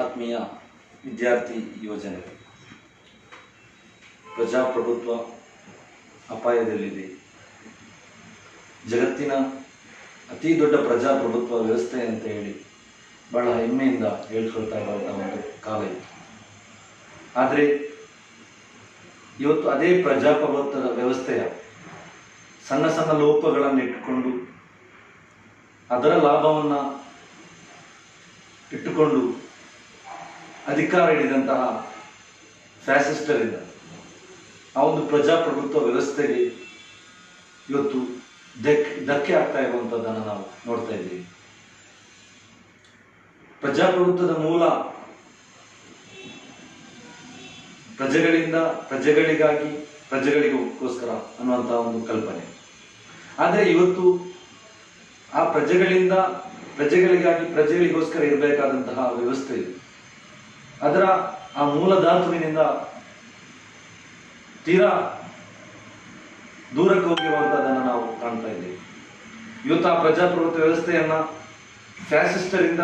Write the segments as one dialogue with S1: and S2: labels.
S1: ಆತ್ಮೀಯ ವಿದ್ಯಾರ್ಥಿ ಯೋಜನೆ ಪ್ರಜಾಪ್ರಭುತ್ವ ಅಪಾಯದಲ್ಲಿದೆ. ಜಗತ್ತಿನ ಅತಿ ದೊಡ್ಡ ಪ್ರಜಾಪ್ರಭುತ್ವ ವ್ಯವಸ್ಥೆ ಅಂತ ಹೇಳಿ ಬಹಳ ಹೆಮ್ಮೆಯಿಂದ ಹೇಳ್ಕೊಳ್ತಾ ಇರುವಂಥ ಒಂದು ಕಾಲ ಇತ್ತು ಆದರೆ ಇವತ್ತು ಅದೇ ಪ್ರಜಾಪ್ರಭುತ್ವದ ವ್ಯವಸ್ಥೆಯ ಸಣ್ಣ ಸಣ್ಣ ಲೋಪಗಳನ್ನು ಇಟ್ಟುಕೊಂಡು ಅದರ ಲಾಭವನ್ನು ಇಟ್ಟುಕೊಂಡು ಅಧಿಕಾರ ಹಿಡಿದಂತಹ ಫ್ಯಾಸಿಸ್ಟರಿಂದ ಆ ಒಂದು ಪ್ರಜಾಪ್ರಭುತ್ವ ವ್ಯವಸ್ಥೆಗೆ ಇವತ್ತು ಧಕ್ಕೆ ಧಕ್ಕೆ ಆಗ್ತಾ ಇರುವಂಥದ್ದನ್ನು ನಾವು ನೋಡ್ತಾ ಇದ್ದೀವಿ. ಪ್ರಜಾಪ್ರಭುತ್ವದ ಮೂಲ ಪ್ರಜೆಗಳಿಂದ ಪ್ರಜೆಗಳಿಗಾಗಿ ಪ್ರಜೆಗಳಿಗೋಸ್ಕರ ಅನ್ನುವಂತಹ ಒಂದು ಕಲ್ಪನೆ. ಆದರೆ ಇವತ್ತು ಆ ಪ್ರಜೆಗಳಿಂದ ಪ್ರಜೆಗಳಿಗಾಗಿ ಪ್ರಜೆಗಳಿಗೋಸ್ಕರ ಇರಬೇಕಾದಂತಹ ವ್ಯವಸ್ಥೆ ಇದೆ. ಅದರ ಆ ಮೂಲ ಧಾತುವಿನಿಂದ ತೀರಾ ದೂರಕ್ಕೆ ಹೋಗಿರುವಂಥದ್ದನ್ನು ನಾವು ಕಾಣ್ತಾ ಇದ್ದೀವಿ. ಇವತ್ತು ಆ ಪ್ರಜಾಪ್ರಭುತ್ವ ವ್ಯವಸ್ಥೆಯನ್ನ ಫ್ಯಾಸಿಸ್ಟರಿಂದ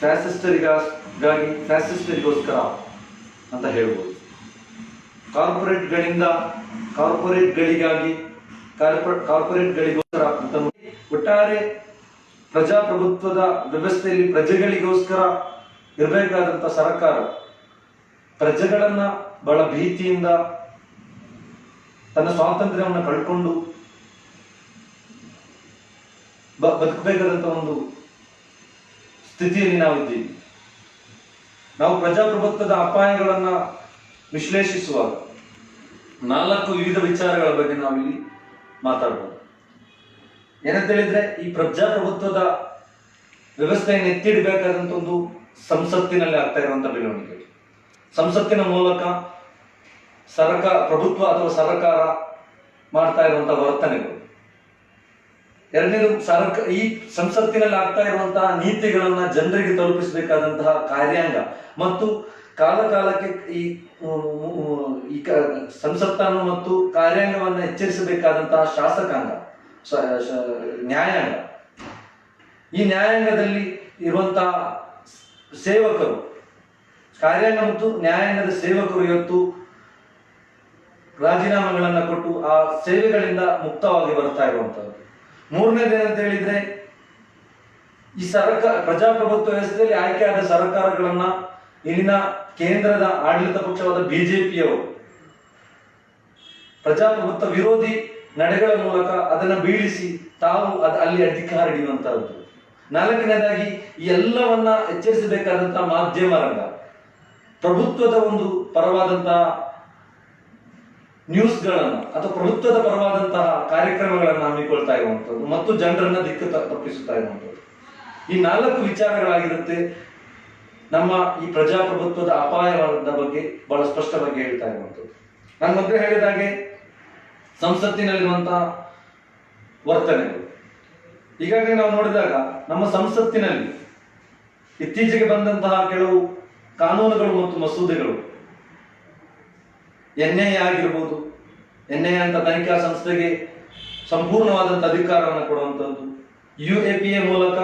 S1: ಫ್ಯಾಸಿಸ್ಟರಿಗಾಗಿ ಫ್ಯಾಸಿಸ್ಟರಿಗೋಸ್ಕರ ಅಂತ ಹೇಳ್ಬೋದು. ಕಾರ್ಪೊರೇಟ್ಗಳಿಂದ ಕಾರ್ಪೊರೇಟ್ಗಳಿಗಾಗಿ ಕಾರ್ಪೊರೇಟ್ ಕಾರ್ಪೊರೇಟ್ಗಳಿಗೋಸ್ಕರ ಅಂತ ಒಟ್ಟಾರೆ ಪ್ರಜಾಪ್ರಭುತ್ವದ ವ್ಯವಸ್ಥೆಯಲ್ಲಿ ಪ್ರಜೆಗಳಿಗೋಸ್ಕರ ಇರಬೇಕಾದಂಥ ಸರ್ಕಾರ ಪ್ರಜೆಗಳನ್ನ ಬಹಳ ಭೀತಿಯಿಂದ ತನ್ನ ಸ್ವಾತಂತ್ರ್ಯವನ್ನು ಕಳ್ಕೊಂಡು ಬದುಕಬೇಕಾದಂತ ಒಂದು ಸ್ಥಿತಿಯಲ್ಲಿ ನಾವು ಇದ್ದೀವಿ. ನಾವು ಪ್ರಜಾಪ್ರಭುತ್ವದ ಅಪಾಯಗಳನ್ನ ವಿಶ್ಲೇಷಿಸುವಾಗ ನಾಲ್ಕು ವಿವಿಧ ವಿಚಾರಗಳ ಬಗ್ಗೆ ನಾವಿಲ್ಲಿ ಮಾತಾಡಬಹುದು ಏನಂತ ಹೇಳಿದ್ರೆ ಈ ಪ್ರಜಾಪ್ರಭುತ್ವದ ವ್ಯವಸ್ಥೆಯನ್ನು ಎತ್ತಿಡಬೇಕಾದಂತ ಒಂದು ಸಂಸತ್ತಿನಲ್ಲಿ ಆಗ್ತಾ ಇರುವಂತ ಬೆಳವಣಿಗೆ. ಸಂಸತ್ತಿನ ಮೂಲಕ ಸರ್ಕಾರ ಪ್ರಭುತ್ವ ಅಥವಾ ಸರ್ಕಾರ ಮಾಡ್ತಾ ಇರುವಂತ ವರ್ತನೆಗಳು. ಎರಡನೇದು ಸರ್ಕ, ಈ ಸಂಸತ್ತಿನಲ್ಲಿ ಆಗ್ತಾ ಇರುವಂತಹ ನೀತಿಗಳನ್ನ ಜನರಿಗೆ ತಲುಪಿಸಬೇಕಾದಂತಹ ಕಾರ್ಯಾಂಗ ಮತ್ತು ಕಾಲ ಕಾಲಕ್ಕೆ ಈ ಈ ಸಂಸತ್ತನ್ನು ಮತ್ತು ಕಾರ್ಯಾಂಗವನ್ನು ಎಚ್ಚರಿಸಬೇಕಾದಂತಹ ಶಾಸಕಾಂಗ ನ್ಯಾಯಾಂಗ. ಈ ನ್ಯಾಯಾಂಗದಲ್ಲಿ ಇರುವಂತಹ ಸೇವಕರು. ಕಾರ್ಯಾಂಗ ಮತ್ತು ನ್ಯಾಯಾಂಗದ ಸೇವಕರು ಇವತ್ತು ರಾಜೀನಾಮೆಗಳನ್ನ ಕೊಟ್ಟು ಆ ಸೇವೆಗಳಿಂದ ಮುಕ್ತವಾಗಿ ಬರ್ತಾ ಇರುವಂತಹದ್ದು ಮೂರನೇದು ಏನಂತ ಹೇಳಿದ್ರೆ, ಈ ಸರ್ಕಾರ ಪ್ರಜಾಪ್ರಭುತ್ವ ವ್ಯವಸ್ಥೆಯಲ್ಲಿ ಆಯ್ಕೆಯಾದ ಸರ್ಕಾರಗಳನ್ನ ಇಲ್ಲಿನ ಕೇಂದ್ರದ ಆಡಳಿತ ಪಕ್ಷವಾದ ಬಿಜೆಪಿಯವರು, ಪ್ರಜಾಪ್ರಭುತ್ವ ವಿರೋಧಿ ನಡೆಗಳ ಮೂಲಕ ಅದನ್ನ ಬೀಳಿಸಿ ತಾವು ಅದ ಅಲ್ಲಿ ಅಧಿಕಾರ ಹಿಡಿಯುವಂತಹದ್ದು. ನಾಲ್ಕನೇದಾಗಿ ಎಲ್ಲವನ್ನ ಎಚ್ಚರಿಸಬೇಕಾದಂತಹ ಮಾಧ್ಯಮ ರಂಗ. ಪ್ರಭುತ್ವದ ಒಂದು ಪರವಾದಂತಹ ನ್ಯೂಸ್ಗಳನ್ನು ಅಥವಾ ಪ್ರಭುತ್ವದ ಪರವಾದಂತಹ ಕಾರ್ಯಕ್ರಮಗಳನ್ನು ಹಮ್ಮಿಕೊಳ್ತಾ ಇರುವಂತದ್ದು ಮತ್ತು ಜನರನ್ನ ದಿಕ್ಕು ತಪ್ಪಿಸುತ್ತಾ ಇರುವಂತದ್ದು ಈ ನಾಲ್ಕು ವಿಚಾರಗಳಾಗಿರುತ್ತೆ. ನಮ್ಮ ಈ ಪ್ರಜಾಪ್ರಭುತ್ವದ ಅಪಾಯದ ಬಗ್ಗೆ ಬಹಳ ಸ್ಪಷ್ಟವಾಗಿ ಹೇಳ್ತಾ ಇರುವಂತದ್ದು ನಾನು ಮೊದಲೇ ಹೇಳಿದ ಹಾಗೆ ಸಂಸತ್ತಿನಲ್ಲಿರುವಂತಹ ವರ್ತನೆಗಳು. ಈಗಾಗಲೇ ನಾವು ನೋಡಿದಾಗ ನಮ್ಮ ಸಂಸತ್ತಿನಲ್ಲಿ ಇತ್ತೀಚೆಗೆ ಬಂದಂತಹ ಕೆಲವು ಕಾನೂನುಗಳು ಮತ್ತು ಮಸೂದೆಗಳು. ಎನ್ ಐ ಆಗಿರ್ಬೋದು, ಎನ್ ಐ ಅಂತ ತನಿಖಾ ಸಂಸ್ಥೆಗೆ ಸಂಪೂರ್ಣವಾದಂಥ ಅಧಿಕಾರವನ್ನು ಕೊಡುವಂಥದ್ದು ಯು ಎ ಪಿ ಎ ಮೂಲಕ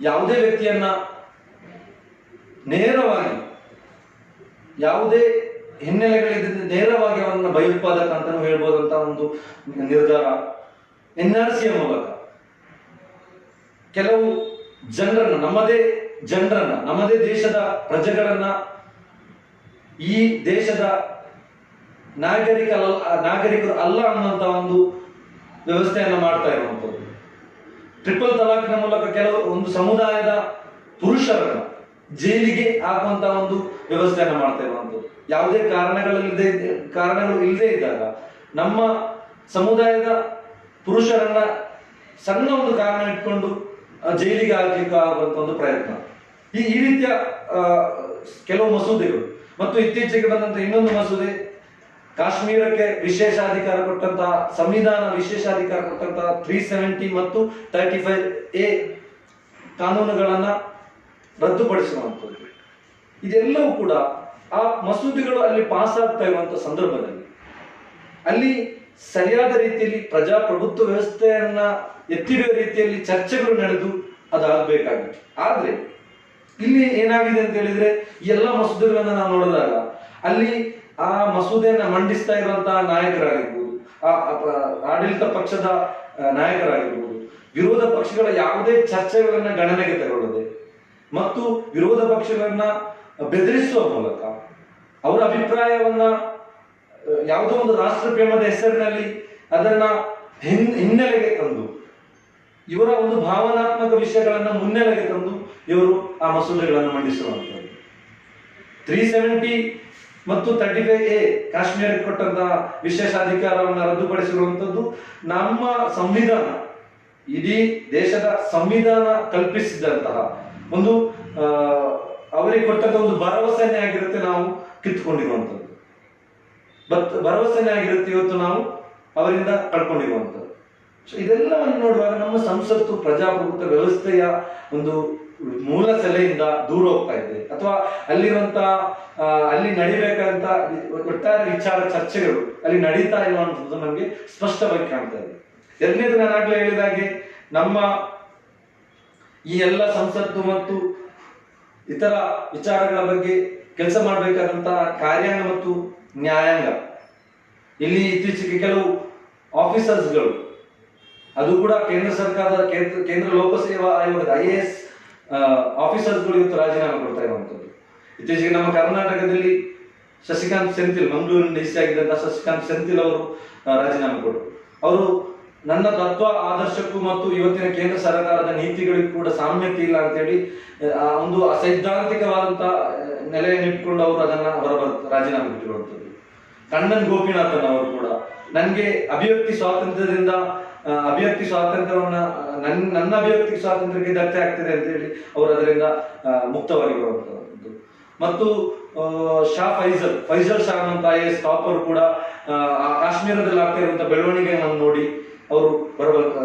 S1: ಯಾವುದೇ ವ್ಯಕ್ತಿಯನ್ನ ನೇರವಾಗಿ ಯಾವುದೇ ಹಿನ್ನೆಲೆಗಳಿದ್ದ ನೇರವಾಗಿ ಅವನ್ನ ಭಯೋತ್ಪಾದಕ ಅಂತ ಹೇಳ್ಬೋದಂತ ಒಂದು ನಿರ್ಧಾರ ಎನ್ ಆರ್ ಮೂಲಕ. ಕೆಲವು ಜನರನ್ನ, ನಮ್ಮದೇ ಜನರನ್ನ, ನಮ್ಮದೇ ದೇಶದ ಪ್ರಜೆಗಳನ್ನ ಈ ದೇಶದ ನಾಗರಿಕ ನಾಗರಿಕರು ಅಲ್ಲ ಅನ್ನುವಂತ ಒಂದು ವ್ಯವಸ್ಥೆಯನ್ನು ಮಾಡ್ತಾ ಇರುವಂಥದ್ದು. ಟ್ರಿಪಲ್ ತಲಾಖಿನ ಮೂಲಕ ಕೆಲವು ಒಂದು ಸಮುದಾಯದ ಪುರುಷರನ್ನ ಜೈಲಿಗೆ ಹಾಕುವಂತ ಒಂದು ವ್ಯವಸ್ಥೆಯನ್ನು ಮಾಡ್ತಾ ಇರುವಂಥದ್ದು. ಯಾವುದೇ ಕಾರಣಗಳಿಲ್ಲದೆ, ಕಾರಣಗಳು ಇಲ್ಲದೆ ಇದ್ದಾಗ ನಮ್ಮ ಸಮುದಾಯದ ಪುರುಷರನ್ನ ಸಣ್ಣ ಒಂದು ಕಾರಣ ಇಟ್ಕೊಂಡು ಜೈಲಿಗೆ ಹಾಕ್ಲಿಕ್ಕೆ ಆಗುವಂತ ಒಂದು ಪ್ರಯತ್ನ. ಈ ಈ ರೀತಿಯ ಕೆಲವು ಮಸೂದೆಗಳು. ಮತ್ತು ಇತ್ತೀಚೆಗೆ ಬಂದಂತ ಇನ್ನೊಂದು ಮಸೂದೆ, ಕಾಶ್ಮೀರಕ್ಕೆ ವಿಶೇಷಾಧಿಕಾರ ಕೊಟ್ಟಂತಹ ಸಂವಿಧಾನ ವಿಶೇಷಾಧಿಕಾರ ಕೊಟ್ಟಂತಹ ತ್ರೀ ಸೆವೆಂಟಿ ಮತ್ತು ತರ್ಟಿ ಫೈವ್ ಎ ಕಾನೂನುಗಳನ್ನ ರದ್ದುಪಡಿಸುವಂಥದ್ದು. ಇದೆಲ್ಲವೂ ಕೂಡ ಆ ಮಸೂದೆಗಳು ಅಲ್ಲಿ ಪಾಸ್ ಆಗ್ತಾ ಇರುವಂತ ಸಂದರ್ಭದಲ್ಲಿ, ಅಲ್ಲಿ ಸರಿಯಾದ ರೀತಿಯಲ್ಲಿ ಪ್ರಜಾಪ್ರಭುತ್ವ ವ್ಯವಸ್ಥೆಯನ್ನ ಎತ್ತಿಡುವ ರೀತಿಯಲ್ಲಿ ಚರ್ಚೆಗಳು ನಡೆದು ಅದಾಗಬೇಕಾಗಿತ್ತು. ಆದ್ರೆ, ಇಲ್ಲಿ ಏನಾಗಿದೆ ಅಂತ ಹೇಳಿದ್ರೆ ಎಲ್ಲ ಮಸೂದೆಗಳನ್ನ ನಾವು ನೋಡಿದಾಗ, ಅಲ್ಲಿ ಆ ಮಸೂದೆಯನ್ನ ಮಂಡಿಸ್ತಾ ಇರುವಂತಹ ನಾಯಕರಾಗಿರ್ಬೋದು, ಆ ಆಡಳಿತ ಪಕ್ಷದ ನಾಯಕರಾಗಿರ್ಬೋದು, ವಿರೋಧ ಪಕ್ಷಗಳ ಯಾವುದೇ ಚರ್ಚೆಗಳನ್ನ ಗಣನೆಗೆ ತಗೊಳ್ಳದೆ, ಮತ್ತು ವಿರೋಧ ಪಕ್ಷಗಳನ್ನ ಬೆದರಿಸುವ ಮೂಲಕ, ಅವರ ಅಭಿಪ್ರಾಯವನ್ನ ಯಾವುದೋ ಒಂದು ರಾಷ್ಟ್ರ ಪ್ರೇಮದ ಹೆಸರಿನಲ್ಲಿ ಅದನ್ನ ಹಿನ್- ಹಿನ್ನೆಲೆಗೆ ತಂದು, ಇವರ ಒಂದು ಭಾವನಾತ್ಮಕ ವಿಷಯಗಳನ್ನ ಮುನ್ನೆಲೆಗೆ ತಂದು ಇವರು ಆ ಮಸೂದೆಗಳನ್ನು ಮಂಡಿಸುವಂಥದ್ದು. ತ್ರೀ ಸೆವೆಂಟಿ ಮತ್ತು ತರ್ಟಿ ಫೈವ್ ಎ ಕಾಶ್ಮೀರಕ್ಕೆ ಕೊಟ್ಟಂತಹ ವಿಶೇಷ ಅಧಿಕಾರವನ್ನು ರದ್ದುಪಡಿಸಿರುವಂಥದ್ದು ನಮ್ಮ ಸಂವಿಧಾನ, ಇಡೀ ದೇಶದ ಸಂವಿಧಾನ ಕಲ್ಪಿಸಿದಂತಹ ಒಂದು ಅವರಿಗೆ ಕೊಟ್ಟಂತ ಒಂದು ಭರವಸೆಯನ್ನೇ ಆಗಿರುತ್ತೆ ನಾವು ಕಿತ್ತುಕೊಂಡಿರುವಂಥದ್ದು. ಬಟ್ ಭರವಸೆನೇ ಆಗಿರುತ್ತೆ ಇವತ್ತು ನಾವು ಅವರಿಂದ ಕಳ್ಕೊಂಡಿರುವಂಥದ್ದು. ಸೊ ಇದೆಲ್ಲವನ್ನು ನೋಡುವಾಗ ನಮ್ಮ ಸಂಸತ್ತು ಪ್ರಜಾಪ್ರಭುತ್ವ ವ್ಯವಸ್ಥೆಯ ಒಂದು ಮೂಲ ಸೆಲೆಯಿಂದ ದೂರ ಹೋಗ್ತಾ ಇದೆ. ಅಥವಾ ಅಲ್ಲಿರುವಂತ ಆ, ಅಲ್ಲಿ ನಡಿಬೇಕಂತ ಒಟ್ಟಾರೆ ವಿಚಾರ ಚರ್ಚೆಗಳು ಅಲ್ಲಿ ನಡೀತಾ ಅನ್ನೋದು ನಮಗೆ ಸ್ಪಷ್ಟವಾಗಿ ಕಾಣ್ತಾ ಇದೆ. ಎರಡನೇದು ನಾನು ಆಗ್ಲೇ ಹೇಳಿದಾಗೆ ನಮ್ಮ ಈ ಎಲ್ಲ ಸಂಸತ್ತು ಮತ್ತು ಇತರ ವಿಚಾರಗಳ ಬಗ್ಗೆ ಕೆಲಸ ಮಾಡಬೇಕಾದಂತಹ ಕಾರ್ಯಾಂಗ ಮತ್ತು ನ್ಯಾಯಾಂಗ. ಇಲ್ಲಿ ಇತ್ತೀಚೆಗೆ ಕೆಲವು ಆಫೀಸರ್ಸ್ಗಳು, ಅದು ಕೂಡ ಕೇಂದ್ರ ಸರ್ಕಾರದ, ಕೇಂದ್ರ ಕೇಂದ್ರ ಲೋಕಸೇವಾ ಆಯೋಗದ ಐ ಎ ಎಸ್ ಆಫೀಸರ್ಸ್ಗಳು ಇವತ್ತು ರಾಜೀನಾಮೆ ಕೊಡ್ತಾ ಇರುವಂಥದ್ದು. ಇತ್ತೀಚೆಗೆ ನಮ್ಮ ಕರ್ನಾಟಕದಲ್ಲಿ ಶಶಿಕಾಂತ್ ಸೆಂಥಿಲ್ ಮಂಗಳೂರಿನ ಸಿ ಆಗಿದ್ದಂತಹ ಶಶಿಕಾಂತ್ ಸೆಂಥಿಲ್ ಅವರು ರಾಜೀನಾಮೆ ಕೊಟ್ಟರು. ಅವರು ನನ್ನ ತತ್ವ, ಆದರ್ಶಕ್ಕೂ ಮತ್ತು ಇವತ್ತಿನ ಕೇಂದ್ರ ಸರ್ಕಾರದ ನೀತಿಗಳಿಗೂ ಕೂಡ ಸಾಮ್ಯತೆ ಇಲ್ಲ ಅಂತೇಳಿ, ಆ, ಒಂದು ಸೈದ್ಧಾಂತಿಕವಾದಂತಹ ನೆಲೆಯನ್ನು ಇಟ್ಕೊಂಡು ಅವರು ಅದನ್ನ ಅವರ ರಾಜೀನಾಮೆ ಕೊಟ್ಟಿರುವಂತದ್ದು ಕಣ್ಣನ್ ಗೋಪಿನಾಥನ್ ಅವರು ಕೂಡ ನನಗೆ ಅಭಿವ್ಯಕ್ತಿ ಸ್ವಾತಂತ್ರ್ಯದಿಂದ ಅಭಿವ್ಯಕ್ತಿ ಸ್ವಾತಂತ್ರ್ಯವನ್ನ ಆ, ನನ್ ನನ್ನ ಅಭಿವ್ಯಕ್ತಿ ಸ್ವಾತಂತ್ರ್ಯಕ್ಕೆ ಧಕ್ಕೆ ಆಗ್ತದೆ ಅಂತ ಹೇಳಿ ಅವರು ಅದರಿಂದ ಮುಕ್ತವಾಗಿ ಬರುವಂತದ್ದು ಮತ್ತು ಶಾ ಫೈಜಲ್ ಫೈಜಲ್ ಶಾ ಅಂತ ಐ ಎಸ್ ಟಾಪರ್ ಕೂಡ ಕಾಶ್ಮೀರದಲ್ಲಿ ಆಗ್ತಾ ಇರುವಂತಹ ಬೆಳವಣಿಗೆಯನ್ನು ನೋಡಿ ಅವರು ಬರಬರ್ತಾ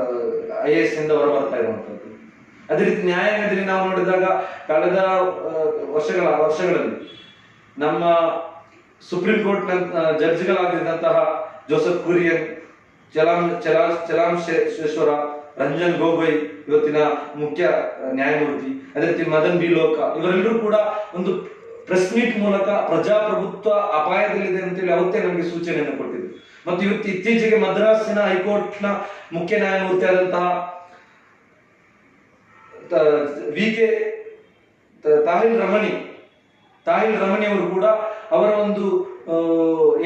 S1: ಐ ಎಸ್ ಇಂದ ಹೊರಬರ್ತಾ ಇರುವಂತದ್ದು. ಅದೇ ರೀತಿ ನ್ಯಾಯಾಂಗದಲ್ಲಿ ನಾವು ನೋಡಿದಾಗ ಕಳೆದ ವರ್ಷಗಳ, ವರ್ಷಗಳಲ್ಲಿ ನಮ್ಮ ಸುಪ್ರೀಂ ಕೋರ್ಟ್ನ ಜಡ್ಜ್ಗಳಾಗಿದ್ದಂತಹ ಜೋಸೆಫ್ ಕುರಿಯನ್, ಚಲಾಂ, ಚಲಾ ಶೇಶ್ವರ ರಂಜನ್ ಗೊಗೊಯ್ ಇವತ್ತಿನ ಮುಖ್ಯ ನ್ಯಾಯಮೂರ್ತಿ, ಅದೇ ರೀತಿ ಮದನ್ ಬಿ ಲೋಕ, ಇವರೆಲ್ಲರೂ ಕೂಡ ಒಂದು ಪ್ರೆಸ್ ಮೀಟ್ ಮೂಲಕ ಪ್ರಜಾಪ್ರಭುತ್ವ ಅಪಾಯದಲ್ಲಿದೆ ಅಂತೇಳಿ ಅವತ್ತೇ ನಮಗೆ ಸೂಚನೆಯನ್ನು ಕೊಟ್ಟಿದ್ರು. ಮತ್ತು ಇವತ್ತು ಇತ್ತೀಚೆಗೆ ಮದ್ರಾಸಿನ ಹೈಕೋರ್ಟ್ನ ಮುಖ್ಯ ನ್ಯಾಯಮೂರ್ತಿ ಆದಂತಹ ವಿ ಕೆ ತಾಹಿಲ್ ರಮಣಿ ತಾಹಿಲ್ ರಮಣಿ ಅವರು ಕೂಡ ಅವರ ಒಂದು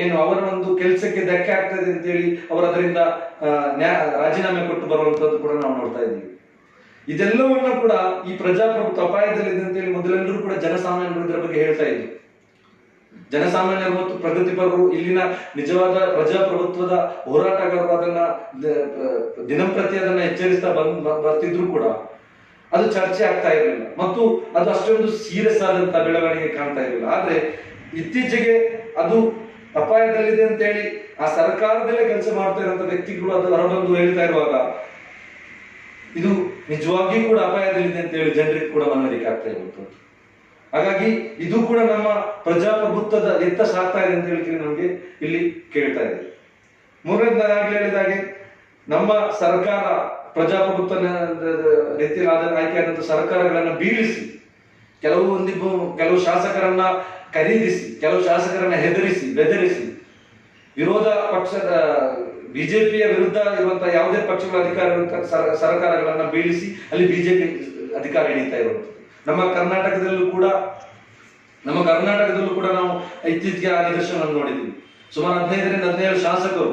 S1: ಏನು, ಅವರ ಒಂದು ಕೆಲಸಕ್ಕೆ ಧಕ್ಕೆ ಆಗ್ತದೆ ಅಂತೇಳಿ ಅವರು ಅದರಿಂದ ರಾಜೀನಾಮೆ ಕೊಟ್ಟು ಬರುವಂತದ್ದು ಕೂಡ ನಾವು ನೋಡ್ತಾ ಇದ್ದೀವಿ. ಇದೆಲ್ಲವನ್ನ ಕೂಡ ಈ ಪ್ರಜಾಪ್ರಭುತ್ವ ಅಪಾಯದಲ್ಲಿದೆ ಅಂತೇಳಿ ಮೊದಲೆಲ್ಲರೂ ಕೂಡ ಜನಸಾಮಾನ್ಯರು ಇದರ ಬಗ್ಗೆ ಹೇಳ್ತಾ ಇದ್ರು. ಜನಸಾಮಾನ್ಯರು ಮತ್ತು ಪ್ರಗತಿಪರರು ಇಲ್ಲಿನ ನಿಜವಾದ ಪ್ರಜಾಪ್ರಭುತ್ವದ ಹೋರಾಟಗಾರರು ಅದನ್ನ ದಿನಂಪ್ರತಿ ಅದನ್ನ ಎಚ್ಚರಿಸ್ತಾ ಬಂದ್ ಬರ್ತಿದ್ರು ಕೂಡ. ಅದು ಚರ್ಚೆ ಆಗ್ತಾ ಇರಲಿಲ್ಲ. ಮತ್ತು ಅದು ಅಷ್ಟೊಂದು ಸೀರಿಯಸ್ ಆದಂತ ಬೆಳವಣಿಗೆ ಕಾಣ್ತಾ ಇರಲಿಲ್ಲ. ಆದ್ರೆ ಇತ್ತೀಚೆಗೆ ಅದು ಅಪಾಯದಲ್ಲಿದೆ ಅಂತ ಹೇಳಿ ಆ ಸರ್ಕಾರದಲ್ಲೇ ಕೆಲಸ ಮಾಡ್ತಾ ಇರುವಂತ ವ್ಯಕ್ತಿಗಳು ಅದು ಹೊರಬಂದು ಹೇಳ್ತಾ ಇರುವಾಗ ಇದು ನಿಜವಾಗಿಯೂ ಕೂಡ ಅಪಾಯದಲ್ಲಿದೆ ಅಂತ ಹೇಳಿ ಜನರಿಗೆ ಕೂಡ ಮನವರಿಕೆ ಆಗ್ತಾ ಇರುವಂತದ್ದು ಹಾಗಾಗಿ ಇದು ಕೂಡ ನಮ್ಮ ಪ್ರಜಾಪ್ರಭುತ್ವದ ಎತ್ತ ಸಾಕ್ತಾ ಇದೆ ಅಂತ ಹೇಳಿ ನಮಗೆ ಇಲ್ಲಿ ಕೇಳ್ತಾ ಇದೆ ಮೂರನೇದು ನಾನು ಆಗ್ಲೇ ಹೇಳಿದಾಗೆ ನಮ್ಮ ಸರ್ಕಾರ ಪ್ರಜಾಪ್ರಭುತ್ವ ರೀತಿಯಲ್ಲಿ ಆಯ್ಕೆಯಾದಂತಹ ಸರ್ಕಾರಗಳನ್ನ ಬೀಳಿಸಿ ಕೆಲವು ಒಂದಿಬ್ಬು, ಕೆಲವು ಶಾಸಕರನ್ನ ಖರೀದಿಸಿ, ಕೆಲವು ಶಾಸಕರನ್ನ ಹೆದರಿಸಿ, ಬೆದರಿಸಿ, ವಿರೋಧ ಪಕ್ಷದ, ಬಿಜೆಪಿಯ ವಿರುದ್ಧ ಇರುವಂತಹ ಯಾವುದೇ ಪಕ್ಷಗಳ ಅಧಿಕಾರ ಸರ್ಕಾರಗಳನ್ನ ಬೀಳಿಸಿ ಅಲ್ಲಿ ಬಿಜೆಪಿ ಅಧಿಕಾರ ಹಿಡಿತಾ ಇರುವಂತದ್ದು ನಮ್ಮ ಕರ್ನಾಟಕದಲ್ಲೂ ಕೂಡ, ನಮ್ಮ ಕರ್ನಾಟಕದಲ್ಲೂ ಕೂಡ ನಾವು ಇತ್ತೀಚೆಗೆ ಆ ನಿದರ್ಶನವನ್ನು ನೋಡಿದ್ದೀವಿ. ಸುಮಾರು ಹದಿನೈದರಿಂದ ಹದಿನೇಳು ಶಾಸಕರು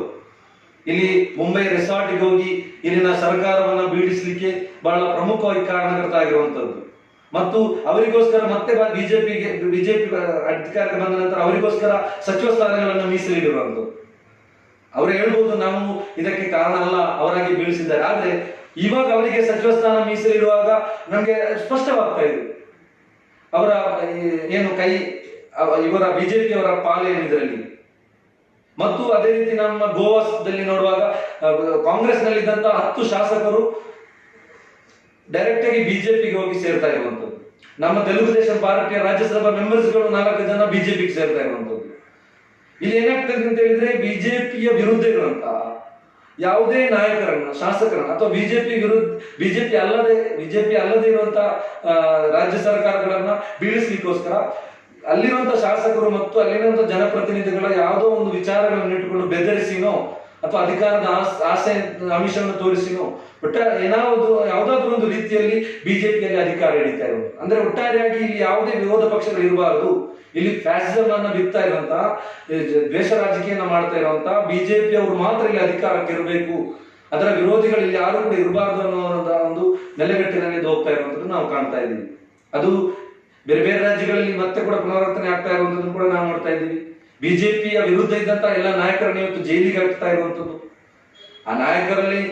S1: ಇಲ್ಲಿ ಮುಂಬೈ ರೆಸಾರ್ಟ್ಗೆ ಹೋಗಿ ಇಲ್ಲಿನ ಸರ್ಕಾರವನ್ನ ಬೀಳಿಸಲಿಕ್ಕೆ ಬಹಳ ಪ್ರಮುಖವಾಗಿ ಕಾರಣಕರ್ತ ಆಗಿರುವಂತದ್ದು ಮತ್ತು ಅವರಿಗೋಸ್ಕರ ಮತ್ತೆ ಬಿಜೆಪಿಗೆ ಬಿಜೆಪಿ ಅಧಿಕಾರಕ್ಕೆ ಬಂದ ನಂತರ ಅವರಿಗೋಸ್ಕರ ಸಚಿವ ಸ್ಥಾನಗಳನ್ನು ಮೀಸಲಿಡಿರುವಂತದ್ದು ಅವರು ಹೇಳ್ಬೋದು, ನಾವು ಇದಕ್ಕೆ ಕಾರಣ ಅಲ್ಲ ಅವರಾಗಿ ಬೀಳಿಸಿದ್ದಾರೆ. ಆದ್ರೆ ಇವಾಗ ಅವರಿಗೆ ಸಚಿವ ಸ್ಥಾನ ಮೀಸಲಿಡುವಾಗ ನಮಗೆ ಸ್ಪಷ್ಟವಾಗ್ತಾ ಇದೆ. ಅವರ ಏನು ಕೈ ಇವರ, ಬಿಜೆಪಿಯವರ ಪಾಲೇನು ಇದರಲ್ಲಿ ಮತ್ತು ಅದೇ ರೀತಿ ನಮ್ಮ ಗೋವಾದಲ್ಲಿ ನೋಡುವಾಗ ಕಾಂಗ್ರೆಸ್ ನಲ್ಲಿದ್ದಂತಹ ಹತ್ತು ಶಾಸಕರು ಡೈರೆಕ್ಟ್ ಆಗಿ ಬಿಜೆಪಿಗೆ ಹೋಗಿ ಸೇರ್ತಾ ಇರುವಂತದ್ದು ನಮ್ಮ ತೆಲುಗು ದೇಶಂ ಪಾರ್ಟಿಯ ರಾಜ್ಯಸಭಾ ಮೆಂಬರ್ಸ್ಗಳು ನಾಲ್ಕು ಜನ ಬಿಜೆಪಿಗೆ ಸೇರ್ತಾ ಇರುವಂತದ್ದು ಇಲ್ಲಿ ಏನಾಗ್ತದೆ ಅಂತ ಹೇಳಿದ್ರೆ ಬಿಜೆಪಿಯ ವಿರುದ್ಧ ಇರುವಂತಹ ಯಾವುದೇ ನಾಯಕರನ್ನ ಶಾಸಕರನ್ನ ಅಥವಾ ಬಿಜೆಪಿ ವಿರುದ್ಧ ಬಿಜೆಪಿ ಅಲ್ಲದೆ ಬಿಜೆಪಿ ಅಲ್ಲದೆ ಇರುವಂತ ಆ, ರಾಜ್ಯ ಸರ್ಕಾರಗಳನ್ನ ಬೀಳಿಸ್ಲಿಕ್ಕೋಸ್ಕರ ಅಲ್ಲಿರುವಂತ ಶಾಸಕರು ಮತ್ತು ಅಲ್ಲಿರುವಂತ ಜನಪ್ರತಿನಿಧಿಗಳ ಯಾವುದೋ ಒಂದು ವಿಚಾರಗಳನ್ನು ಇಟ್ಟುಕೊಂಡು ಬೆದರಿಸಿನೋ ಅಥವಾ ಅಧಿಕಾರದ ಆಸ್- ಆಮಿಷವನ್ನು ತೋರಿಸಿನೋ ಒಟ್ಟ ಏನಾವುದು, ಯಾವುದಾದ್ರೂ ಒಂದು ರೀತಿಯಲ್ಲಿ ಬಿಜೆಪಿಯಲ್ಲಿ ಅಧಿಕಾರ ಹಿಡಿತಾ ಇರೋದು ಅಂದ್ರೆ ಒಟ್ಟಾರೆಯಾಗಿ ಇಲ್ಲಿ ಯಾವುದೇ ವಿರೋಧ ಪಕ್ಷಗಳು ಇರಬಾರದು. ಇಲ್ಲಿ ಫ್ಯಾಸಿಸಮ್ ಅನ್ನ ಬಿತ್ತಾ ಇರುವಂತಹ ಈ ದ್ವೇಷ ರಾಜಕೀಯನ ಮಾಡ್ತಾ ಇರುವಂತಹ ಬಿಜೆಪಿ ಅವರು ಮಾತ್ರ ಇಲ್ಲಿ ಅಧಿಕಾರಕ್ಕೆ ಇರಬೇಕು. ಅದರ ವಿರೋಧಿಗಳು ಇಲ್ಲಿ ಯಾರು ಕೂಡ ಇರಬಾರದು ಅನ್ನೋ ಒಂದು ನೆಲೆಗಟ್ಟಿನಲ್ಲಿ ಹೋಗ್ತಾ ಇರುವಂತದ್ದು ನಾವು ಕಾಣ್ತಾ ಇದ್ದೀವಿ. ಅದು ಬೇರೆ ಬೇರೆ ರಾಜ್ಯಗಳಲ್ಲಿ ಮತ್ತೆ ಕೂಡ ಪುನರಾವರ್ತನೆ ಆಗ್ತಾ ಇರುವಂತದ್ದು ಕೂಡ ನಾವು ನೋಡ್ತಾ ಇದ್ದೀವಿ. ಬಿಜೆಪಿಯ ವಿರುದ್ಧ ಇದ್ದಂತ ಎಲ್ಲ ನಾಯಕರನ್ನ ಇವತ್ತು ಜೈಲಿಗೆ ಹಾಕ್ತಾ ಇರುವಂತದ್ದು ಆ ನಾಯಕರಲ್ಲಿ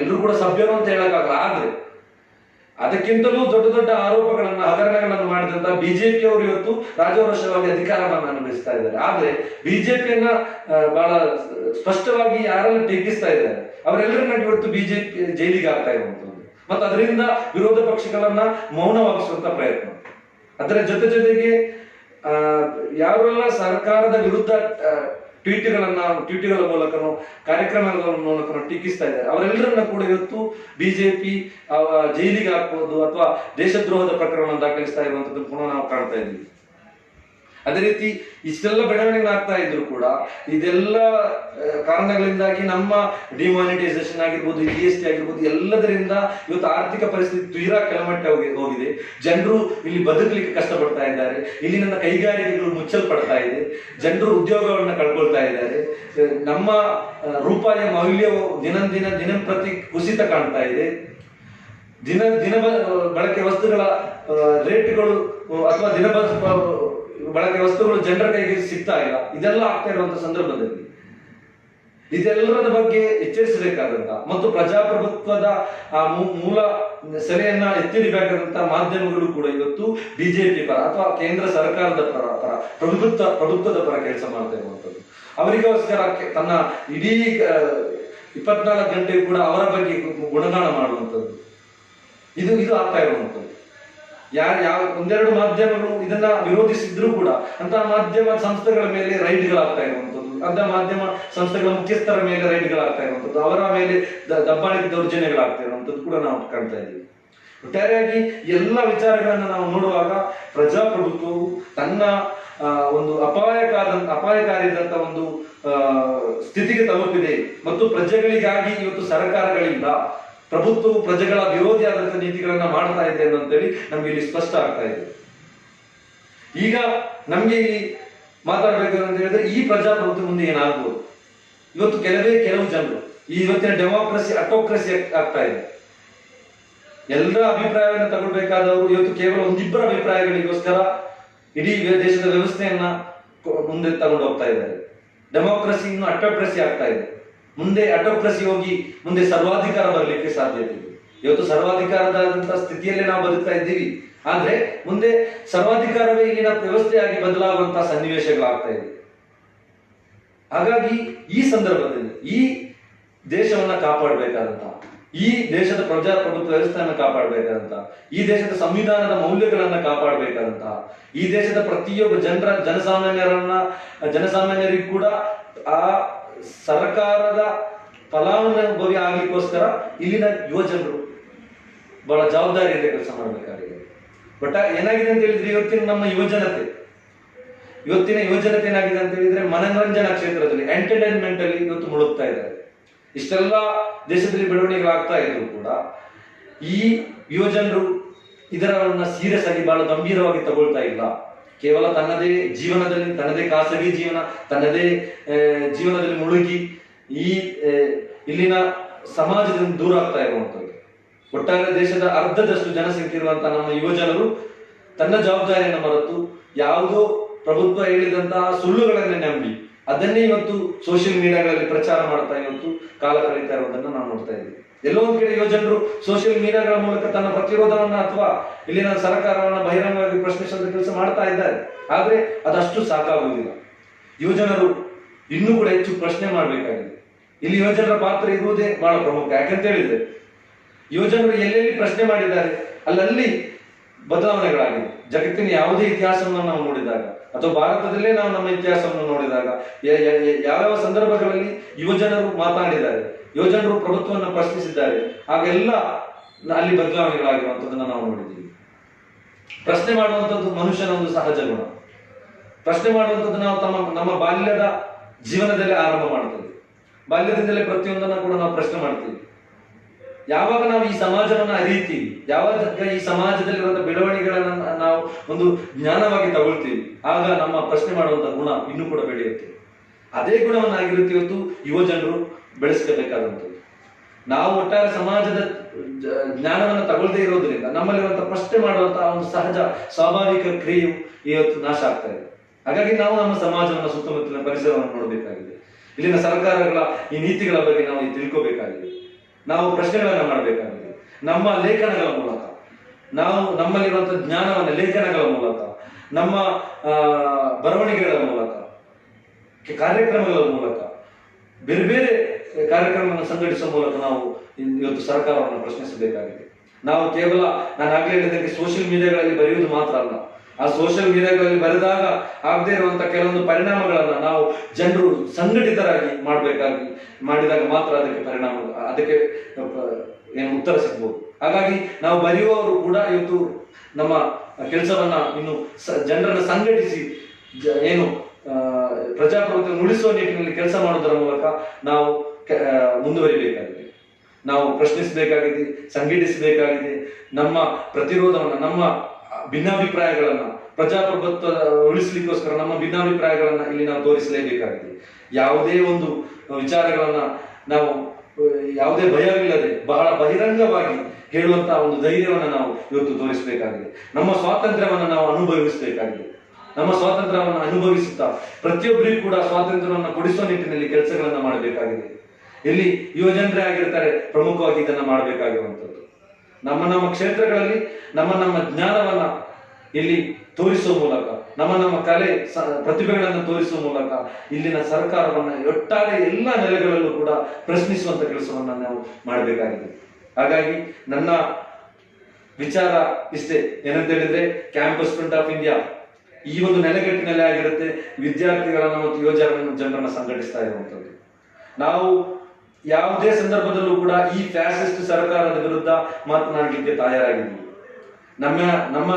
S1: ಎಲ್ಲರೂ ಕೂಡ ಸಭ್ಯರು ಅಂತ ಹೇಳಕ್ಕಾಗಲ್ಲ, ಆದ್ರೆ ಅದಕ್ಕಿಂತಲೂ ದೊಡ್ಡ ದೊಡ್ಡ ಆರೋಪಗಳನ್ನ, ಹಗರಣಗಳನ್ನು ಮಾಡಿದಂತ ಬಿಜೆಪಿ ಅವರು ಇವತ್ತು ರಾಜವರ್ಷವಾಗಿ ಅಧಿಕಾರವನ್ನು ಅನುಭವಿಸ್ತಾ ಇದ್ದಾರೆ. ಆದ್ರೆ ಬಿಜೆಪಿಯನ್ನ ಬಹಳ ಸ್ಪಷ್ಟವಾಗಿ ಯಾರನ್ನು ಟೀಕಿಸ್ತಾ ಇದ್ದಾರೆ, ಅವರೆಲ್ಲರನ್ನ ಇವತ್ತು ಬಿಜೆಪಿ ಜೈಲಿಗೆ ಆಗ್ತಾ ಇರುವಂತದ್ದು ಮತ್ತು ಅದರಿಂದ ವಿರೋಧ ಪಕ್ಷಗಳನ್ನ ಮೌನವಾಗಿಸುವಂತ ಪ್ರಯತ್ನ. ಅದರ ಜೊತೆ ಜೊತೆಗೆ ಆ, ಯಾರೆಲ್ಲ ಸರ್ಕಾರದ ವಿರುದ್ಧ ಟ್ವೀಟ್ಗಳನ್ನ ಟ್ವೀಟ್ಗಳ ಮೂಲಕನೋ ಕಾರ್ಯಕ್ರಮಗಳ ಮೂಲಕ ಟೀಕಿಸ್ತಾ ಇದ್ದಾರೆ. ಅವರೆಲ್ಲರನ್ನ ಕೂಡ ಇವತ್ತು ಬಿಜೆಪಿ ಜೈಲಿಗೆ ಹಾಕುವುದು ಅಥವಾ ದೇಶದ್ರೋಹದ ಪ್ರಕರಣ ದಾಖಲಿಸ್ತಾ ಇರುವಂತದ್ದು ಪುನಃ ನಾವು ಕಾಣ್ತಾ ಇದ್ದೀವಿ. ಅದೇ ರೀತಿ ಇಷ್ಟೆಲ್ಲ ಬೆಳವಣಿಗೆ ಆಗ್ತಾ ಇದ್ರು ಕೂಡ, ಇದೆಲ್ಲ ಕಾರಣಗಳಿಂದಾಗಿ ನಮ್ಮ ಡಿಮಾನಿಟೈಸೇಷನ್ ಆಗಿರ್ಬೋದು ಜಿ ಎಸ್ ಟಿ ಆಗಿರ್ಬೋದು, ಎಲ್ಲದರಿಂದ ಇವತ್ತು ಆರ್ಥಿಕ ಪರಿಸ್ಥಿತಿ ತೀರಾ ಕೆಳಮಟ್ಟ ಹೋಗಿದೆ. ಜನರು ಇಲ್ಲಿ ಬದುಕಲಿಕ್ಕೆ ಕಷ್ಟಪಡ್ತಾ ಇದ್ದಾರೆ. ಇಲ್ಲಿ ನನ್ನ ಕೈಗಾರಿಕೆಗಳು ಮುಚ್ಚಲ್ಪಡ್ತಾ ಇದೆ. ಜನರು ಉದ್ಯೋಗಗಳನ್ನ ಕಳ್ಕೊಳ್ತಾ ಇದ್ದಾರೆ. ನಮ್ಮ ರೂಪಾಯಿಯ ಮೌಲ್ಯವು ದಿನಂದಿನ ದಿನಂಪ್ರತಿ ಕುಸಿತ ಕಾಣ್ತಾ ಇದೆ. ದಿನ ದಿನ ಬಳಕೆ ವಸ್ತುಗಳ ರೇಟ್ಗಳು, ಅಥವಾ ದಿನ ಬಳಕೆ ವಸ್ತುಗಳು ಜನರ ಕೈಗೆ ಸಿಗ್ತಾ ಇಲ್ಲ. ಇದೆಲ್ಲ ಆಗ್ತಾ ಇರುವಂತ ಸಂದರ್ಭದಲ್ಲಿ ಇದೆಲ್ಲರ ಬಗ್ಗೆ ಎಚ್ಚರಿಸಬೇಕಾದಂತ ಮತ್ತು ಪ್ರಜಾಪ್ರಭುತ್ವದ, ಆ ಮೂಲ ಸೆಲೆಯನ್ನ ಎತ್ತಿಡಿಬೇಕಾದಂತ ಮಾಧ್ಯಮಗಳು ಕೂಡ ಇವತ್ತು ಬಿಜೆಪಿ ಪರ ಅಥವಾ ಕೇಂದ್ರ ಸರ್ಕಾರದ ಪರ ಪರ, ಪ್ರಭುತ್ವ, ಪ್ರಭುತ್ವದ ಪರ ಕೆಲಸ ಮಾಡ್ತಾ ಇರುವಂತದ್ದು. ಅವರಿಗೋಸ್ಕರ ತನ್ನ ಇಡೀ ಇಪ್ಪತ್ನಾಲ್ಕು ಗಂಟೆ ಕೂಡ ಅವರ ಬಗ್ಗೆ ಗುಣಗಾನ ಮಾಡುವಂಥದ್ದು ಇದು ಇದು ಆಗ್ತಾ ಇರುವಂಥದ್ದು ಯಾರು ಯಾವ ಒಂದೆರಡು ಮಾಧ್ಯಮಗಳು ಇದನ್ನ ವಿರೋಧಿಸಿದ್ರು ಕೂಡ ಅಂತಹ ಮಾಧ್ಯಮ ಸಂಸ್ಥೆಗಳ ಮೇಲೆ ರೈಡ್ಗಳಾಗ್ತಾ ಇರುವಂತದ್ದು ಅಂತ ಮಾಧ್ಯಮ ಸಂಸ್ಥೆಗಳ ಮುಖ್ಯಸ್ಥರ ಮೇಲೆ ರೈಡ್ಗಳಾಗ್ತಾ ಇರುವಂತದ್ದು ಅವರ ಮೇಲೆ ದಬ್ಬಾಳಿಕೆ ದೌರ್ಜನ್ಯಗಳಾಗ್ತಾ ಇರುವಂತದ್ದು ಕೂಡ ನಾವು ಕಾಣ್ತಾ ಇದ್ದೀವಿ. ಒಟ್ಟಾರೆಯಾಗಿ ಎಲ್ಲ ವಿಚಾರಗಳನ್ನ ನಾವು ನೋಡುವಾಗ ಪ್ರಜಾಪ್ರಭುತ್ವವು ತನ್ನ ಒಂದು ಅಪಾಯಕಾರ ಅಪಾಯಕಾರಿಯಾದಂತ ಒಂದು ಸ್ಥಿತಿಗೆ ತಲುಪಿದೆ. ಮತ್ತು ಪ್ರಜೆಗಳಿಗಾಗಿ ಇವತ್ತು ಸರ್ಕಾರಗಳಿಂದ ಪ್ರಭುತ್ವವು ಪ್ರಜೆಗಳ ವಿರೋಧಿಯಾದಂತ ನೀತಿಗಳನ್ನ ಮಾಡ್ತಾ ಇದೆ ಅಂತೇಳಿ ನಮ್ಗೆ ಇಲ್ಲಿ ಸ್ಪಷ್ಟ ಆಗ್ತಾ ಇದೆ. ಈಗ ನಮ್ಗೆ ಮಾತಾಡ್ಬೇಕು ಅಂತ ಹೇಳಿದ್ರೆ ಈ ಪ್ರಜಾಪ್ರಭುತ್ವ ಮುಂದೆ ಏನಾಗ್ಬೋದು? ಇವತ್ತು ಕೆಲವೇ ಕೆಲವು ಜನರು, ಈ ಇವತ್ತಿನ ಡೆಮೋಕ್ರಸಿ ಅಟೋಕ್ರಸಿ ಆಗ್ತಾ ಇದೆ. ಎಲ್ಲರ ಅಭಿಪ್ರಾಯವನ್ನು ತಗೊಳ್ಬೇಕಾದವರು ಇವತ್ತು ಕೇವಲ ಒಂದಿಬ್ಬರ ಅಭಿಪ್ರಾಯಗಳಿಗೋಸ್ಕರ ಇಡೀ ದೇಶದ ವ್ಯವಸ್ಥೆಯನ್ನ ಮುಂದೆ ತಗೊಂಡು ಹೋಗ್ತಾ ಇದ್ದಾರೆ. ಡೆಮೋಕ್ರಸಿ ಇನ್ನು ಅಟೋಕ್ರಸಿ ಆಗ್ತಾ ಇದೆ. ಮುಂದೆ ಅಟೋಕ್ರಸಿ ಹೋಗಿ ಮುಂದೆ ಸರ್ವಾಧಿಕಾರ ಬರಲಿಕ್ಕೆ ಸಾಧ್ಯತೆ ಇದೆ. ಇವತ್ತು ಸರ್ವಾಧಿಕಾರದಂತ ಸ್ಥಿತಿಯಲ್ಲೇ ನಾವು ಬದುಕ್ತಾ ಇದ್ದೀವಿ. ಆದ್ರೆ ಮುಂದೆ ಸರ್ವಾಧಿಕಾರವೇ ಇಲ್ಲಿನ ವ್ಯವಸ್ಥೆಯಾಗಿ ಬದಲಾಗುವಂತಹ ಸನ್ನಿವೇಶಗಳಾಗ್ತಾ ಇದೆ ಹಾಗಾಗಿ ಈ ಸಂದರ್ಭದಲ್ಲಿ ಈ ದೇಶವನ್ನ ಕಾಪಾಡಬೇಕಾದಂತಹ ಈ ದೇಶದ ಪ್ರಜಾಪ್ರಭುತ್ವ ವ್ಯವಸ್ಥೆಯನ್ನು ಕಾಪಾಡಬೇಕಾದಂತ, ಈ ದೇಶದ ಸಂವಿಧಾನದ ಮೌಲ್ಯಗಳನ್ನ ಕಾಪಾಡಬೇಕಾದಂತಹ ಈ ದೇಶದ ಪ್ರತಿಯೊಬ್ಬ ಜನರ, ಜನಸಾಮಾನ್ಯರನ್ನ, ಜನಸಾಮಾನ್ಯರಿಗೂ ಕೂಡ ಆ ಸರ್ಕಾರದ ಫಲಾನುಭವಿ ಆಗಲಿಕ್ಕೋಸ್ಕರ ಇಲ್ಲಿನ ಯುವಜನರು ಬಹಳ ಜವಾಬ್ದಾರಿಯಿಂದ ಕೆಲಸ ಮಾಡಬೇಕಾಗಿದೆ ಬಟ್ ಏನಾಗಿದೆ ಅಂತ ಹೇಳಿದ್ರೆ ಇವತ್ತಿನ ನಮ್ಮ ಯುವಜನತೆ ಇವತ್ತಿನ ಯುವಜನತೆ ಏನಾಗಿದೆ ಅಂತ ಹೇಳಿದ್ರೆ ಮನೋರಂಜನಾ ಕ್ಷೇತ್ರದಲ್ಲಿ ಎಂಟರ್ಟೈನ್ಮೆಂಟ್ ಅಲ್ಲಿ ಇವತ್ತು ಮುಳುಗ್ತಾ ಇದ್ದಾರೆ. ಇಷ್ಟೆಲ್ಲ ದೇಶದಲ್ಲಿ ಬೆಳವಣಿಗೆಗಳಾಗ್ತಾ ಇದ್ರು ಕೂಡ ಈ ಯುವ ಜನರು ಇದರನ್ನ ಸೀರಿಯಸ್ ಆಗಿ ಬಹಳ ಗಂಭೀರವಾಗಿ ತಗೊಳ್ತಾ ಇಲ್ಲ. ಕೇವಲ ತನ್ನದೇ ಜೀವನದಲ್ಲಿ, ತನ್ನದೇ ಖಾಸಗಿ ಜೀವನ, ತನ್ನದೇ ಜೀವನದಲ್ಲಿ ಮುಳುಗಿ ಈ ಇಲ್ಲಿನ ಸಮಾಜದಿಂದ ದೂರ ಆಗ್ತಾ ಇರುವಂತದ್ದು ಒಟ್ಟಾರೆ ದೇಶದ ಅರ್ಧದಷ್ಟು ಜನಸಂಖ್ಯೆ ಇರುವಂತಹ ನಮ್ಮ ಯುವಜನರು ತನ್ನ ಜವಾಬ್ದಾರಿಯನ್ನು ಮರೆತು ಯಾವುದೋ ಪ್ರಭುತ್ವ ಹೇಳಿದಂತಹ ಸುಳ್ಳುಗಳನ್ನೇ ನಂಬಿ ಅದನ್ನೇ ಇವತ್ತು ಸೋಷಿಯಲ್ ಮೀಡಿಯಾಗಳಲ್ಲಿ ಪ್ರಚಾರ ಮಾಡ್ತಾ ಇವತ್ತು. ಕಾಲ ಕಳೀತಾ ಇರೋದನ್ನ ನಾವು ನೋಡ್ತಾ ಇದ್ದೀವಿ. ಎಲ್ಲೋ ಒಂದ್ ಕಡೆ ಯುವ ಜನರು ಸೋಷಿಯಲ್ ಮೀಡಿಯಾಗಳ ಮೂಲಕ ತನ್ನ ಪ್ರತಿರೋಧವನ್ನ ಅಥವಾ ಇಲ್ಲಿನ ಸರ್ಕಾರವನ್ನ ಬಹಿರಂಗವಾಗಿ ಪ್ರಶ್ನಿಸುವಂತ ಕೆಲಸ ಮಾಡ್ತಾ ಇದ್ದಾರೆ. ಆದ್ರೆ ಅದಷ್ಟು ಸಾಕಾಗುವುದಿಲ್ಲ. ಯುವಜನರು ಇನ್ನೂ ಕೂಡ ಹೆಚ್ಚು ಪ್ರಶ್ನೆ ಮಾಡಬೇಕಾಗಿದೆ. ಇಲ್ಲಿ ಯುವಜನರ ಪಾತ್ರ ಇರುವುದೇ ಬಹಳ ಪ್ರಮುಖ. ಯಾಕಂತ ಹೇಳಿದ್ರೆ, ಯುವಜನರು ಎಲ್ಲೆಲ್ಲಿ ಪ್ರಶ್ನೆ ಮಾಡಿದ್ದಾರೆ, ಅಲ್ಲಲ್ಲಿ ಬದಲಾವಣೆಗಳಾಗಿದೆ ಜಗತ್ತಿನ ಯಾವುದೇ ಇತಿಹಾಸವನ್ನು ನಾವು ನೋಡಿದಾಗ, ಅಥವಾ ಭಾರತದಲ್ಲೇ ನಾವು ನಮ್ಮ ಇತಿಹಾಸವನ್ನು ನೋಡಿದಾಗ ಯಾವ್ಯಾವ ಸಂದರ್ಭಗಳಲ್ಲಿ ಯುವಜನರು ಮಾತನಾಡಿದ್ದಾರೆ, ಯುವಜನರು ಪ್ರಭುತ್ವವನ್ನು ಪ್ರಶ್ನಿಸಿದ್ದಾರೆ ಹಾಗೆಲ್ಲ ಅಲ್ಲಿ ಬದಲಾವಣೆಗಳಾಗಿರುವಂಥದ್ದನ್ನು ನಾವು ನೋಡಿದ್ದೀವಿ. ಪ್ರಶ್ನೆ ಮಾಡುವಂಥದ್ದು ಮನುಷ್ಯನ ಒಂದು ಸಹಜ ಗುಣ. ಪ್ರಶ್ನೆ ಮಾಡುವಂಥದ್ದು ನಾವು ತಮ್ಮ, ನಮ್ಮ ಬಾಲ್ಯದ ಜೀವನದಲ್ಲಿ ಆರಂಭ ಮಾಡ್ತೇವೆ ಬಾಲ್ಯದಿಂದಲೇ ಪ್ರತಿಯೊಂದನ್ನು ಕೂಡ ನಾವು ಪ್ರಶ್ನೆ ಮಾಡ್ತೀವಿ. ಯಾವಾಗ ನಾವು ಈ ಸಮಾಜವನ್ನ ಅರಿಯುತ್ತೀವಿ? ಯಾವಾಗ ಈ ಸಮಾಜದಲ್ಲಿರುವಂತಹ ಬೆಳವಣಿಗೆಗಳನ್ನ ನಾವು ಒಂದು ಜ್ಞಾನವಾಗಿ ತಗೊಳ್ತೀವಿ? ಆಗ ನಮ್ಮ ಪ್ರಶ್ನೆ ಮಾಡುವಂತ ಗುಣ ಇನ್ನೂ ಕೂಡ ಬೆಳೆಯುತ್ತೆ. ಅದೇ ಗುಣವನ್ನಾಗಿರುತ್ತೆ ಇವತ್ತು ಯುವ ಜನರು ಬೆಳೆಸ್ಕೋಬೇಕಾದಂಥದ್ದು ನಾವು ಒಟ್ಟಾರೆ ಸಮಾಜದ ಜ್ಞಾನವನ್ನು ತಗೊಳ್ದೇ ಇರೋದ್ರಿಂದ ನಮ್ಮಲ್ಲಿರುವಂತಹ ಪ್ರಶ್ನೆ ಮಾಡುವಂತಹ ಒಂದು ಸಹಜ, ಸ್ವಾಭಾವಿಕ ಕ್ರಿಯೆಯು ಇವತ್ತು ನಾಶ ಆಗ್ತಾ ಇದೆ. ಹಾಗಾಗಿ ನಾವು ನಮ್ಮ ಸಮಾಜವನ್ನ ಸುತ್ತಮುತ್ತಲಿನ ಪರಿಸರವನ್ನು ನೋಡಬೇಕಾಗಿದೆ. ಇಲ್ಲಿನ ಸರ್ಕಾರಗಳ ಈ ನೀತಿಗಳ ಬಗ್ಗೆ ನಾವು ತಿಳ್ಕೋಬೇಕಾಗಿದೆ ನಾವು ಪ್ರಶ್ನೆಗಳನ್ನು ಮಾಡಬೇಕಾಗಿದೆ ನಮ್ಮ ಲೇಖನಗಳ ಮೂಲಕ. ನಾವು ನಮ್ಮಲ್ಲಿರುವಂತಹ ಜ್ಞಾನವನ್ನು ಲೇಖನಗಳ ಮೂಲಕ. ನಮ್ಮ ಬರವಣಿಗೆಗಳ ಮೂಲಕ. ಕಾರ್ಯಕ್ರಮಗಳ ಮೂಲಕ. ಬೇರೆ ಬೇರೆ ಕಾರ್ಯಕ್ರಮವನ್ನು ಸಂಘಟಿಸುವ ಮೂಲಕ ನಾವು ಇವತ್ತು ಸರ್ಕಾರವನ್ನು ಪ್ರಶ್ನಿಸಬೇಕಾಗಿದೆ. ನಾವು ಕೇವಲ, ನಾನು ಆಗಲೇ ಹೇಳಿದಂಗೆ ಸೋಷಿಯಲ್ ಮೀಡಿಯಾಗಳಲ್ಲಿ ಬರೆಯುವುದು ಮಾತ್ರ ಅಲ್ಲ. ಆ ಸೋಷಿಯಲ್ ಮೀಡಿಯಾಗಳಲ್ಲಿ ಬರೆದಾಗ ಆಗದೇ ಇರುವಂತಹ ಕೆಲವೊಂದು ಪರಿಣಾಮಗಳನ್ನ ನಾವು ಜನರು ಸಂಘಟಿತರಾಗಿ ಮಾಡಬೇಕಾಗಿ, ಮಾಡಿದಾಗ ಮಾತ್ರ ಅದಕ್ಕೆ ಪರಿಣಾಮ, ಅದಕ್ಕೆ ಏನು ಉತ್ತರ ಸಿಗ್ಬೋದು. ಹಾಗಾಗಿ ನಾವು ಬರೆಯುವವರು ಕೂಡ ಇವತ್ತು ನಮ್ಮ ಕೆಲಸವನ್ನ ಇನ್ನು ಜನರನ್ನು ಸಂಘಟಿಸಿ ಏನು ಪ್ರಜಾಪ್ರಭುತ್ವ ಉಳಿಸುವ ನಿಟ್ಟಿನಲ್ಲಿ ಕೆಲಸ ಮಾಡೋದರ ಮೂಲಕ ನಾವು ಮುಂದುವರಿಬೇಕಾಗಿದೆ. ನಾವು ಪ್ರಶ್ನಿಸಬೇಕಾಗಿದೆ, ಸಂಘಟಿಸಬೇಕಾಗಿದೆ. ನಮ್ಮ ಪ್ರತಿರೋಧವನ್ನು, ನಮ್ಮ ಭಿನ್ನಾಭಿಪ್ರಾಯಗಳನ್ನ, ಪ್ರಜಾಪ್ರಭುತ್ವ ಉಳಿಸಲಿಕ್ಕೋಸ್ಕರ ನಮ್ಮ ಭಿನ್ನಾಭಿಪ್ರಾಯಗಳನ್ನ ಇಲ್ಲಿ ನಾವು ತೋರಿಸಲೇಬೇಕಾಗಿದೆ. ಯಾವುದೇ ಒಂದು ವಿಚಾರಗಳನ್ನ ನಾವು, ಯಾವುದೇ ಭಯವಿಲ್ಲದೆ, ಬಹಳ ಬಹಿರಂಗವಾಗಿ ಹೇಳುವಂತಹ ಒಂದು ಧೈರ್ಯವನ್ನು ನಾವು ಇವತ್ತು ತೋರಿಸಬೇಕಾಗಿದೆ. ನಮ್ಮ ಸ್ವಾತಂತ್ರ್ಯವನ್ನು ನಾವು ಅನುಭವಿಸಬೇಕಾಗಿದೆ. ನಮ್ಮ ಸ್ವಾತಂತ್ರ್ಯವನ್ನು ಅನುಭವಿಸುತ್ತಾ ಪ್ರತಿಯೊಬ್ಬರಿಗೂ ಕೂಡ ಸ್ವಾತಂತ್ರ್ಯವನ್ನು ಕೊಡಿಸುವ ನಿಟ್ಟಿನಲ್ಲಿ ಕೆಲಸಗಳನ್ನು ಮಾಡಬೇಕಾಗಿದೆ. ಇಲ್ಲಿ ಯುವಜನರೇ ಆಗಿರ್ತಾರೆ, ಪ್ರಮುಖವಾಗಿ ಇದನ್ನು ಮಾಡಬೇಕಾಗಿರುವಂಥದ್ದು. ನಮ್ಮ ನಮ್ಮ ಕ್ಷೇತ್ರಗಳಲ್ಲಿ ನಮ್ಮ ನಮ್ಮ ಜ್ಞಾನವನ್ನ ಇಲ್ಲಿ ತೋರಿಸುವ ಮೂಲಕ, ನಮ್ಮ ನಮ್ಮ ಕಲೆ ಪ್ರತಿಭೆಗಳನ್ನು ತೋರಿಸುವ ಮೂಲಕ ಇಲ್ಲಿನ ಸರ್ಕಾರವನ್ನ ಒಟ್ಟಾರೆ ಎಲ್ಲ ನೆಲೆಗಳಲ್ಲೂ ಕೂಡ ಪ್ರಶ್ನಿಸುವಂತ ಕೆಲಸವನ್ನ ನಾವು ಮಾಡಬೇಕಾಗಿದೆ. ಹಾಗಾಗಿ ನನ್ನ ವಿಚಾರ ಇಷ್ಟೇ. ಏನಂತ ಹೇಳಿದ್ರೆ ಕ್ಯಾಂಪಸ್ ಫ್ರಂಟ್ ಆಫ್ ಇಂಡಿಯಾ ಈ ಒಂದು ನೆಲೆಗಟ್ಟಿನಲ್ಲಿ ಆಗಿರುತ್ತೆ ವಿದ್ಯಾರ್ಥಿಗಳನ್ನ ಮತ್ತು ಯುವಜನ ಜನರನ್ನ ಸಂಘಟಿಸ್ತಾ ಇರುವಂತದ್ದು. ನಾವು ಯಾವುದೇ ಸಂದರ್ಭದಲ್ಲೂ ಕೂಡ ಈ ಫ್ಯಾಸಿಸ್ಟ್ ಸರ್ಕಾರದ ವಿರುದ್ಧ ಮಾತನಾಡಲಿಕ್ಕೆ ತಯಾರಾಗಿದ್ದೀವಿ ನಮ್ಮ ನಮ್ಮ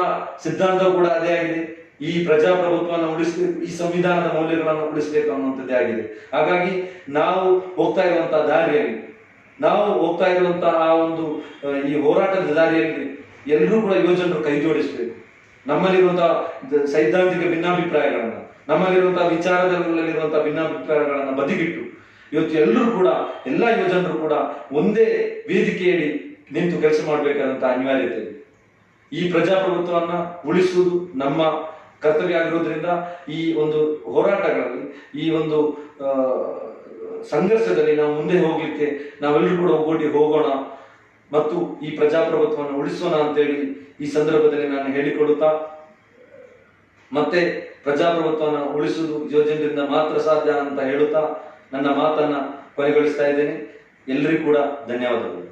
S1: ಸಿದ್ಧಾಂತ ಕೂಡ ಅದೇ ಆಗಿದೆ. ಈ ಪ್ರಜಾಪ್ರಭುತ್ವವನ್ನು ಉಳಿಸಬೇಕು, ಈ ಸಂವಿಧಾನದ ಮೌಲ್ಯಗಳನ್ನು ಉಳಿಸಬೇಕು ಅನ್ನುವಂಥದ್ದೇ ಆಗಿದೆ. ಹಾಗಾಗಿ ನಾವು ಹೋಗ್ತಾ ಇರುವಂತಹ ದಾರಿಯಲ್ಲಿ, ನಾವು ಹೋಗ್ತಾ ಇರುವಂತಹ ಆ ಒಂದು ಈ ಹೋರಾಟದ ದಾರಿಯಲ್ಲಿ ಎಲ್ಲರೂ ಕೂಡ ಯುವಜನರು ಕೈ ಜೋಡಿಸಬೇಕು. ನಮ್ಮಲ್ಲಿರುವಂತಹ ಸೈದ್ಧಾಂತಿಕ ಭಿನ್ನಾಭಿಪ್ರಾಯಗಳನ್ನು, ನಮ್ಮಲ್ಲಿರುವಂತಹ ವಿಚಾರದಲ್ಲಿರುವಂತಹ ಭಿನ್ನಾಭಿಪ್ರಾಯಗಳನ್ನ ಬದಿಗಿಟ್ಟು ಇವತ್ತು ಎಲ್ಲರೂ ಕೂಡ, ಎಲ್ಲ ಯುವಜನರು ಕೂಡ ಒಂದೇ ವೇದಿಕೆಯಡಿ ನಿಂತು ಕೆಲಸ ಮಾಡಬೇಕಾದಂತಹ ಅನಿವಾರ್ಯತೆ ಈ ಪ್ರಜಾಪ್ರಭುತ್ವವನ್ನ ಉಳಿಸುವುದು ನಮ್ಮ ಕರ್ತವ್ಯ ಆಗಿರುವುದರಿಂದ ಈ ಒಂದು ಹೋರಾಟಗಳಲ್ಲಿ, ಈ ಒಂದು ಸಂಘರ್ಷದಲ್ಲಿ ನಾವು ಮುಂದೆ ಹೋಗ್ಲಿಕ್ಕೆ ನಾವೆಲ್ಲರೂ ಕೂಡ ಒಗ್ಗೂಡಿ ಹೋಗೋಣ ಮತ್ತು ಈ ಪ್ರಜಾಪ್ರಭುತ್ವವನ್ನು ಉಳಿಸೋಣ ಅಂತೇಳಿ ಈ ಸಂದರ್ಭದಲ್ಲಿ ನಾನು ಹೇಳಿಕೊಡುತ್ತಾ ಮತ್ತೆ ಪ್ರಜಾಪ್ರಭುತ್ವವನ್ನು ಉಳಿಸುವುದು ಯೋಜನೆಯಿಂದ ಮಾತ್ರ ಸಾಧ್ಯ ಅಂತ ಹೇಳುತ್ತಾ ನನ್ನ ಮಾತನ್ನ ಕೊನೆಗೊಳಿಸ್ತಾ ಇದ್ದೇನೆ. ಎಲ್ಲರಿಗೂ ಕೂಡ ಧನ್ಯವಾದಗಳು.